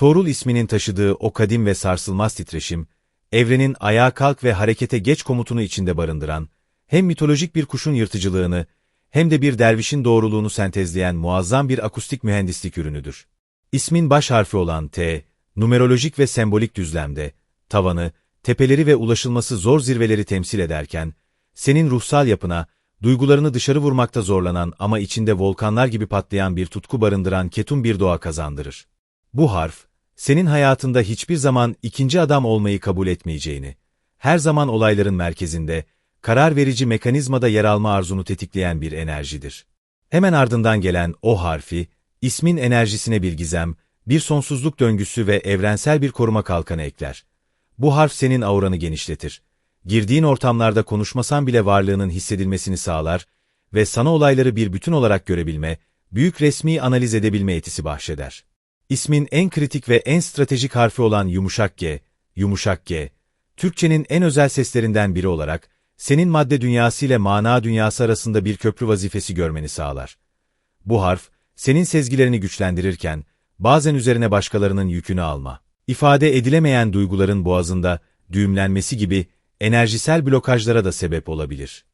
Torul isminin taşıdığı o kadim ve sarsılmaz titreşim, evrenin ayağa kalk ve harekete geç komutunu içinde barındıran, hem mitolojik bir kuşun yırtıcılığını, hem de bir dervişin doğruluğunu sentezleyen muazzam bir akustik mühendislik ürünüdür. İsmin baş harfi olan T, numerolojik ve sembolik düzlemde, tavanı, tepeleri ve ulaşılması zor zirveleri temsil ederken, senin ruhsal yapına, duygularını dışarı vurmakta zorlanan ama içinde volkanlar gibi patlayan bir tutku barındıran ketum bir doğa kazandırır. Bu harf, senin hayatında hiçbir zaman ikinci adam olmayı kabul etmeyeceğini, her zaman olayların merkezinde, karar verici mekanizmada yer alma arzunu tetikleyen bir enerjidir. Hemen ardından gelen o harfi, ismin enerjisine bir gizem, bir sonsuzluk döngüsü ve evrensel bir koruma kalkanı ekler. Bu harf senin auranı genişletir. Girdiğin ortamlarda konuşmasan bile varlığının hissedilmesini sağlar ve sana olayları bir bütün olarak görebilme, büyük resmi analiz edebilme yetisi bahşeder. İsmin en kritik ve en stratejik harfi olan yumuşak G, yumuşak G, Türkçenin en özel seslerinden biri olarak, senin madde dünyası ile mana dünyası arasında bir köprü vazifesi görmeni sağlar. Bu harf, senin sezgilerini güçlendirirken, bazen üzerine başkalarının yükünü alma, ifade edilemeyen duyguların boğazında düğümlenmesi gibi enerjisel blokajlara da sebep olabilir.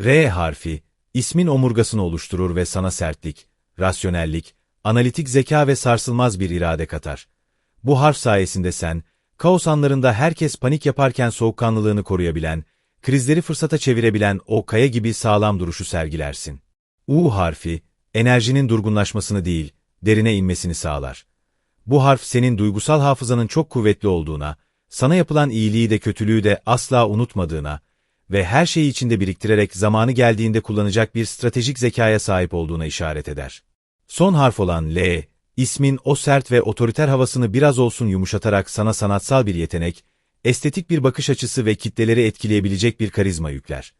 R harfi, ismin omurgasını oluşturur ve sana sertlik, rasyonellik, analitik zeka ve sarsılmaz bir irade katar. Bu harf sayesinde sen, kaos anlarında herkes panik yaparken soğukkanlılığını koruyabilen, krizleri fırsata çevirebilen o kaya gibi sağlam duruşu sergilersin. U harfi, enerjinin durgunlaşmasını değil, derine inmesini sağlar. Bu harf senin duygusal hafızanın çok kuvvetli olduğuna, sana yapılan iyiliği de kötülüğü de asla unutmadığına ve her şeyi içinde biriktirerek zamanı geldiğinde kullanacak bir stratejik zekaya sahip olduğuna işaret eder. Son harf olan L, ismin o sert ve otoriter havasını biraz olsun yumuşatarak sana sanatsal bir yetenek, estetik bir bakış açısı ve kitleleri etkileyebilecek bir karizma yükler.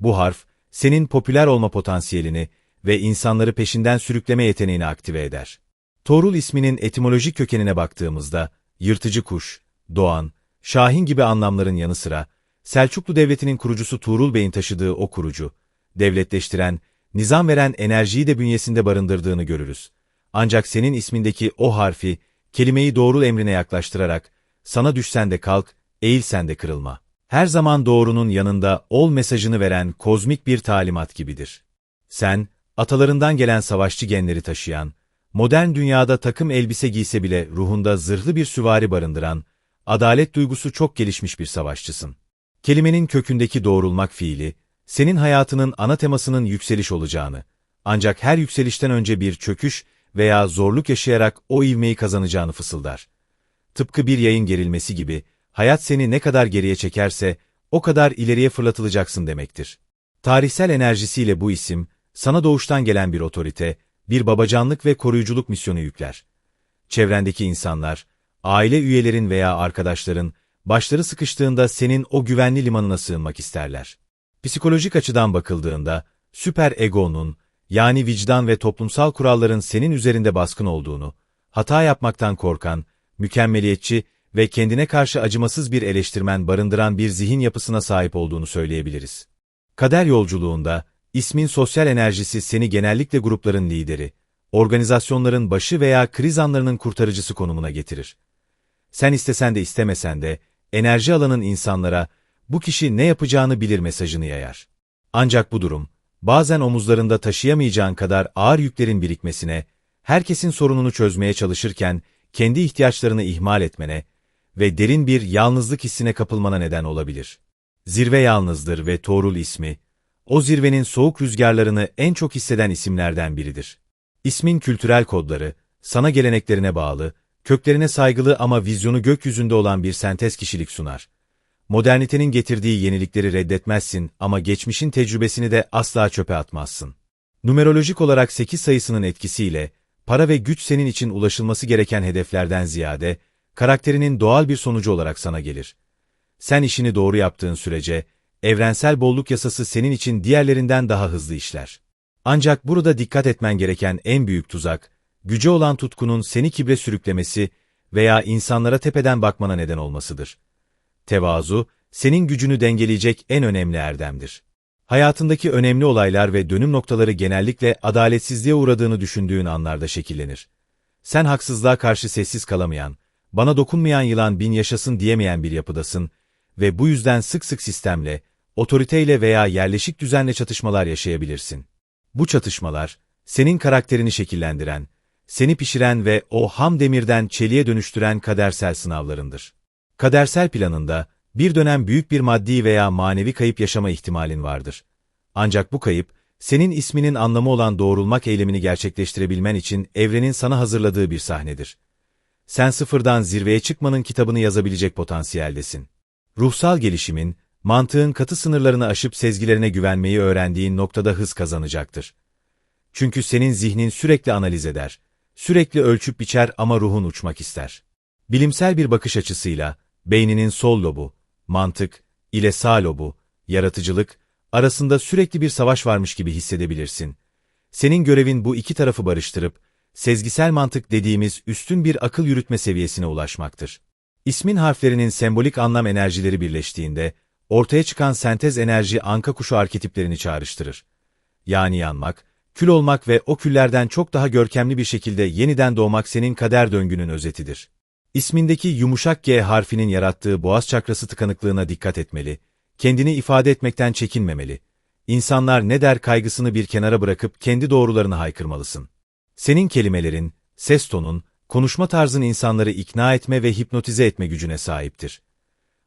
Bu harf, senin popüler olma potansiyelini ve insanları peşinden sürükleme yeteneğini aktive eder. Torul isminin etimolojik kökenine baktığımızda, yırtıcı kuş, doğan, şahin gibi anlamların yanı sıra, Selçuklu Devleti'nin kurucusu Tuğrul Bey'in taşıdığı o kurucu, devletleştiren, nizam veren enerjiyi de bünyesinde barındırdığını görürüz. Ancak senin ismindeki o harfi, kelimeyi doğru emrine yaklaştırarak, sana düşsen de kalk, eğilsen de kırılma. Her zaman doğrunun yanında ol mesajını veren kozmik bir talimat gibidir. Sen, atalarından gelen savaşçı genleri taşıyan, modern dünyada takım elbise giyse bile ruhunda zırhlı bir süvari barındıran, adalet duygusu çok gelişmiş bir savaşçısın. Kelimenin kökündeki doğrulmak fiili, senin hayatının ana temasının yükseliş olacağını, ancak her yükselişten önce bir çöküş veya zorluk yaşayarak o ivmeyi kazanacağını fısıldar. Tıpkı bir yayın gerilmesi gibi, hayat seni ne kadar geriye çekerse, o kadar ileriye fırlatılacaksın demektir. Tarihsel enerjisiyle bu isim, sana doğuştan gelen bir otorite, bir babacanlık ve koruyuculuk misyonu yükler. Çevrendeki insanlar, aile üyelerin veya arkadaşların, başları sıkıştığında senin o güvenli limanına sığınmak isterler. Psikolojik açıdan bakıldığında, süper egonun, yani vicdan ve toplumsal kuralların senin üzerinde baskın olduğunu, hata yapmaktan korkan, mükemmeliyetçi ve kendine karşı acımasız bir eleştirmen barındıran bir zihin yapısına sahip olduğunu söyleyebiliriz. Kader yolculuğunda, ismin sosyal enerjisi seni genellikle grupların lideri, organizasyonların başı veya kriz anlarının kurtarıcısı konumuna getirir. Sen istesen de istemesen de, enerji alanın insanlara, bu kişi ne yapacağını bilir mesajını yayar. Ancak bu durum, bazen omuzlarında taşıyamayacağın kadar ağır yüklerin birikmesine, herkesin sorununu çözmeye çalışırken, kendi ihtiyaçlarını ihmal etmene ve derin bir yalnızlık hissine kapılmana neden olabilir. Zirve yalnızdır ve Torul ismi, o zirvenin soğuk rüzgarlarını en çok hisseden isimlerden biridir. İsmin kültürel kodları, sana geleneklerine bağlı, köklerine saygılı ama vizyonu gökyüzünde olan bir sentez kişilik sunar. Modernitenin getirdiği yenilikleri reddetmezsin ama geçmişin tecrübesini de asla çöpe atmazsın. Numerolojik olarak 8 sayısının etkisiyle, para ve güç senin için ulaşılması gereken hedeflerden ziyade, karakterinin doğal bir sonucu olarak sana gelir. Sen işini doğru yaptığın sürece, evrensel bolluk yasası senin için diğerlerinden daha hızlı işler. Ancak burada dikkat etmen gereken en büyük tuzak, güce olan tutkunun seni kibre sürüklemesi veya insanlara tepeden bakmana neden olmasıdır. Tevazu, senin gücünü dengeleyecek en önemli erdemdir. Hayatındaki önemli olaylar ve dönüm noktaları genellikle adaletsizliğe uğradığını düşündüğün anlarda şekillenir. Sen haksızlığa karşı sessiz kalamayan, bana dokunmayan yılan bin yaşasın diyemeyen bir yapıdasın ve bu yüzden sık sık sistemle, otoriteyle veya yerleşik düzenle çatışmalar yaşayabilirsin. Bu çatışmalar, senin karakterini şekillendiren, seni pişiren ve o ham demirden çeliğe dönüştüren kadersel sınavlarındır. Kadersel planında, bir dönem büyük bir maddi veya manevi kayıp yaşama ihtimalin vardır. Ancak bu kayıp, senin isminin anlamı olan doğrulmak eylemini gerçekleştirebilmen için evrenin sana hazırladığı bir sahnedir. Sen sıfırdan zirveye çıkmanın kitabını yazabilecek potansiyeldesin. Ruhsal gelişimin, mantığın katı sınırlarını aşıp sezgilerine güvenmeyi öğrendiğin noktada hız kazanacaktır. Çünkü senin zihnin sürekli analiz eder, sürekli ölçüp biçer ama ruhun uçmak ister. Bilimsel bir bakış açısıyla, beyninin sol lobu, mantık, ile sağ lobu, yaratıcılık, arasında sürekli bir savaş varmış gibi hissedebilirsin. Senin görevin bu iki tarafı barıştırıp, sezgisel mantık dediğimiz üstün bir akıl yürütme seviyesine ulaşmaktır. İsmin harflerinin sembolik anlam enerjileri birleştiğinde, ortaya çıkan sentez enerji anka kuşu arketiplerini çağrıştırır. Yani yanmak, kül olmak ve o küllerden çok daha görkemli bir şekilde yeniden doğmak senin kader döngünün özetidir. İsmindeki yumuşak G harfinin yarattığı boğaz çakrası tıkanıklığına dikkat etmeli, kendini ifade etmekten çekinmemeli. İnsanlar ne der kaygısını bir kenara bırakıp kendi doğrularını haykırmalısın. Senin kelimelerin, ses tonun, konuşma tarzın insanları ikna etme ve hipnotize etme gücüne sahiptir.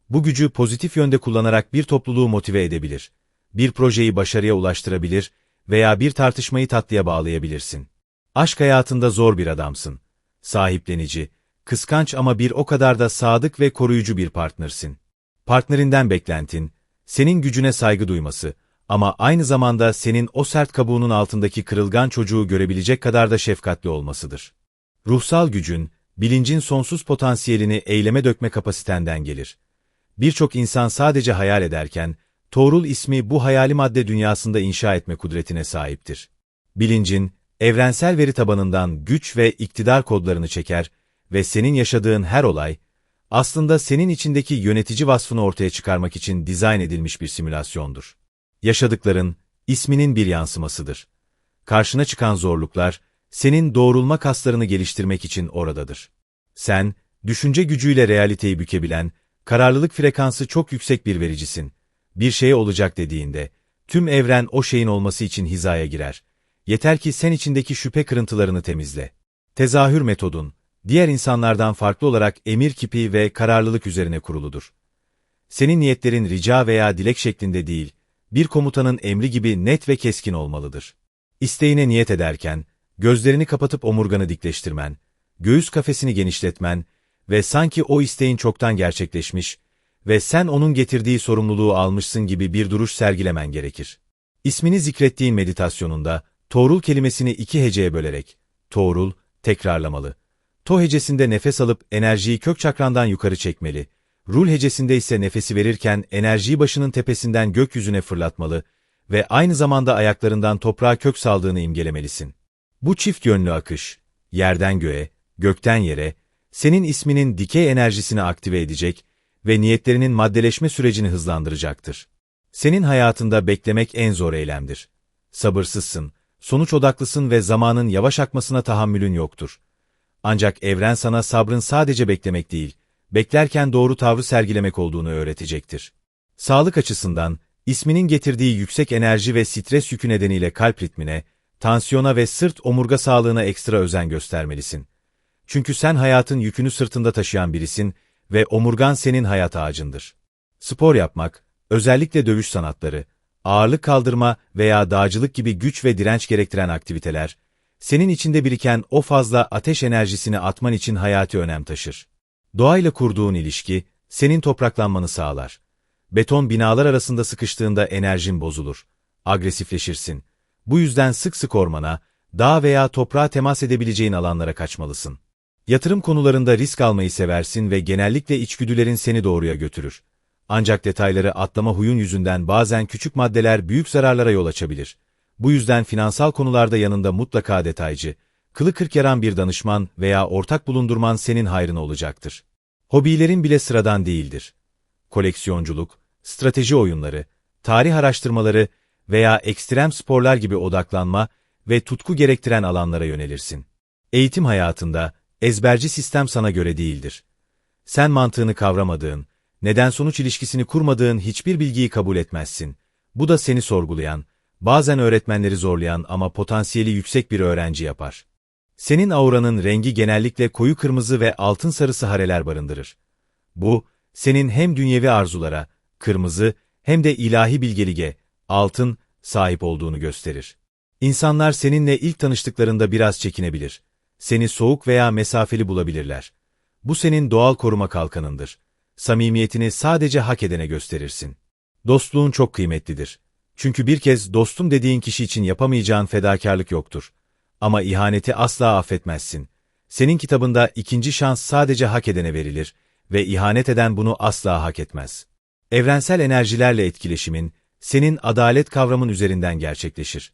Bu gücü pozitif yönde kullanarak bir topluluğu motive edebilir, bir projeyi başarıya ulaştırabilir veya bir tartışmayı tatlıya bağlayabilirsin. Aşk hayatında zor bir adamsın. Sahiplenici, kıskanç ama bir o kadar da sadık ve koruyucu bir partnersin. Partnerinden beklentin, senin gücüne saygı duyması ama aynı zamanda senin o sert kabuğunun altındaki kırılgan çocuğu görebilecek kadar da şefkatli olmasıdır. Ruhsal gücün, bilincin sonsuz potansiyelini eyleme dökme kapasitenden gelir. Birçok insan sadece hayal ederken, Toğrul ismi bu hayali madde dünyasında inşa etme kudretine sahiptir. Bilincin, evrensel veri tabanından güç ve iktidar kodlarını çeker ve senin yaşadığın her olay, aslında senin içindeki yönetici vasfını ortaya çıkarmak için dizayn edilmiş bir simülasyondur. Yaşadıkların, isminin bir yansımasıdır. Karşına çıkan zorluklar, senin doğrulma kaslarını geliştirmek için oradadır. Sen, düşünce gücüyle realiteyi bükebilen, kararlılık frekansı çok yüksek bir vericisin. Bir şey olacak dediğinde, tüm evren o şeyin olması için hizaya girer. Yeter ki sen içindeki şüphe kırıntılarını temizle. Tezahür metodun, diğer insanlardan farklı olarak emir kipi ve kararlılık üzerine kuruludur. Senin niyetlerin rica veya dilek şeklinde değil, bir komutanın emri gibi net ve keskin olmalıdır. İsteğine niyet ederken, gözlerini kapatıp omurganı dikleştirmen, göğüs kafesini genişletmen ve sanki o isteğin çoktan gerçekleşmiş ve sen onun getirdiği sorumluluğu almışsın gibi bir duruş sergilemen gerekir. İsmini zikrettiğin meditasyonunda, Toğrul kelimesini iki heceye bölerek, Toğrul, tekrarlamalı. To hecesinde nefes alıp enerjiyi kök çakrandan yukarı çekmeli. Rul hecesinde ise nefesi verirken enerjiyi başının tepesinden gökyüzüne fırlatmalı ve aynı zamanda ayaklarından toprağa kök saldığını imgelemelisin. Bu çift yönlü akış, yerden göğe, gökten yere, senin isminin dikey enerjisini aktive edecek ve niyetlerinin maddeleşme sürecini hızlandıracaktır. Senin hayatında beklemek en zor eylemdir. Sabırsızsın, sonuç odaklısın ve zamanın yavaş akmasına tahammülün yoktur. Ancak evren sana sabrın sadece beklemek değil, beklerken doğru tavrı sergilemek olduğunu öğretecektir. Sağlık açısından, isminin getirdiği yüksek enerji ve stres yükü nedeniyle kalp ritmine, tansiyona ve sırt omurga sağlığına ekstra özen göstermelisin. Çünkü sen hayatın yükünü sırtında taşıyan birisin ve omurgan senin hayat ağacındır. Spor yapmak, özellikle dövüş sanatları, ağırlık kaldırma veya dağcılık gibi güç ve direnç gerektiren aktiviteler, senin içinde biriken o fazla ateş enerjisini atman için hayati önem taşır. Doğayla kurduğun ilişki, senin topraklanmanı sağlar. Beton binalar arasında sıkıştığında enerjin bozulur. Agresifleşirsin. Bu yüzden sık sık ormana, dağ veya toprağa temas edebileceğin alanlara kaçmalısın. Yatırım konularında risk almayı seversin ve genellikle içgüdülerin seni doğruya götürür. Ancak detayları atlama huyun yüzünden bazen küçük maddeler büyük zararlara yol açabilir. Bu yüzden finansal konularda yanında mutlaka detaycı, kılı kırk yaran bir danışman veya ortak bulundurman senin hayrına olacaktır. Hobilerin bile sıradan değildir. Koleksiyonculuk, strateji oyunları, tarih araştırmaları veya ekstrem sporlar gibi odaklanma ve tutku gerektiren alanlara yönelirsin. Eğitim hayatında, ezberci sistem sana göre değildir. Sen mantığını kavramadığın, neden-sonuç ilişkisini kurmadığın hiçbir bilgiyi kabul etmezsin. Bu da seni sorgulayan, bazen öğretmenleri zorlayan ama potansiyeli yüksek bir öğrenci yapar. Senin auranın rengi genellikle koyu kırmızı ve altın sarısı hareler barındırır. Bu, senin hem dünyevi arzulara, kırmızı, hem de ilahi bilgelige, altın, sahip olduğunu gösterir. İnsanlar seninle ilk tanıştıklarında biraz çekinebilir. Seni soğuk veya mesafeli bulabilirler. Bu senin doğal koruma kalkanındır. Samimiyetini sadece hak edene gösterirsin. Dostluğun çok kıymetlidir. Çünkü bir kez dostum dediğin kişi için yapamayacağın fedakarlık yoktur. Ama ihaneti asla affetmezsin. Senin kitabında ikinci şans sadece hak edene verilir ve ihanet eden bunu asla hak etmez. Evrensel enerjilerle etkileşimin, senin adalet kavramın üzerinden gerçekleşir.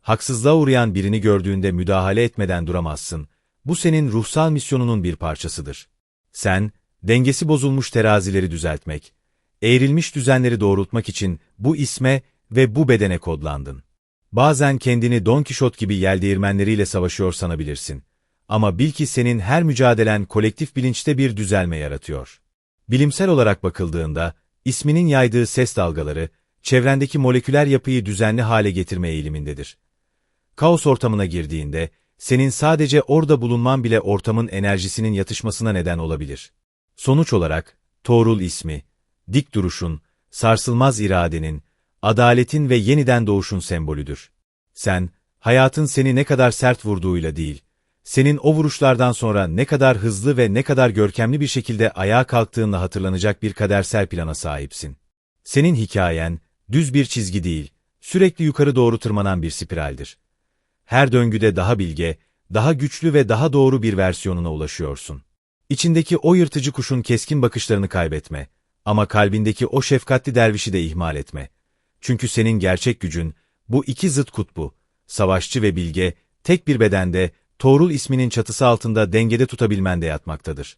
Haksızlığa uğrayan birini gördüğünde müdahale etmeden duramazsın. Bu senin ruhsal misyonunun bir parçasıdır. Sen, dengesi bozulmuş terazileri düzeltmek, eğrilmiş düzenleri doğrultmak için bu isme ve bu bedene kodlandın. Bazen kendini Don Kişot gibi yel değirmenleriyle savaşıyor sanabilirsin. Ama bil ki senin her mücadelen kolektif bilinçte bir düzelme yaratıyor. Bilimsel olarak bakıldığında, isminin yaydığı ses dalgaları, çevrendeki moleküler yapıyı düzenli hale getirme eğilimindedir. Kaos ortamına girdiğinde, senin sadece orada bulunman bile ortamın enerjisinin yatışmasına neden olabilir. Sonuç olarak, Toğrul ismi, dik duruşun, sarsılmaz iradenin, adaletin ve yeniden doğuşun sembolüdür. Sen, hayatın seni ne kadar sert vurduğuyla değil, senin o vuruşlardan sonra ne kadar hızlı ve ne kadar görkemli bir şekilde ayağa kalktığınla hatırlanacak bir kadersel plana sahipsin. Senin hikayen, düz bir çizgi değil, sürekli yukarı doğru tırmanan bir spiraldir. Her döngüde daha bilge, daha güçlü ve daha doğru bir versiyonuna ulaşıyorsun. İçindeki o yırtıcı kuşun keskin bakışlarını kaybetme ama kalbindeki o şefkatli dervişi de ihmal etme. Çünkü senin gerçek gücün, bu iki zıt kutbu, savaşçı ve bilge, tek bir bedende, Toğrul isminin çatısı altında dengede tutabilmende yatmaktadır.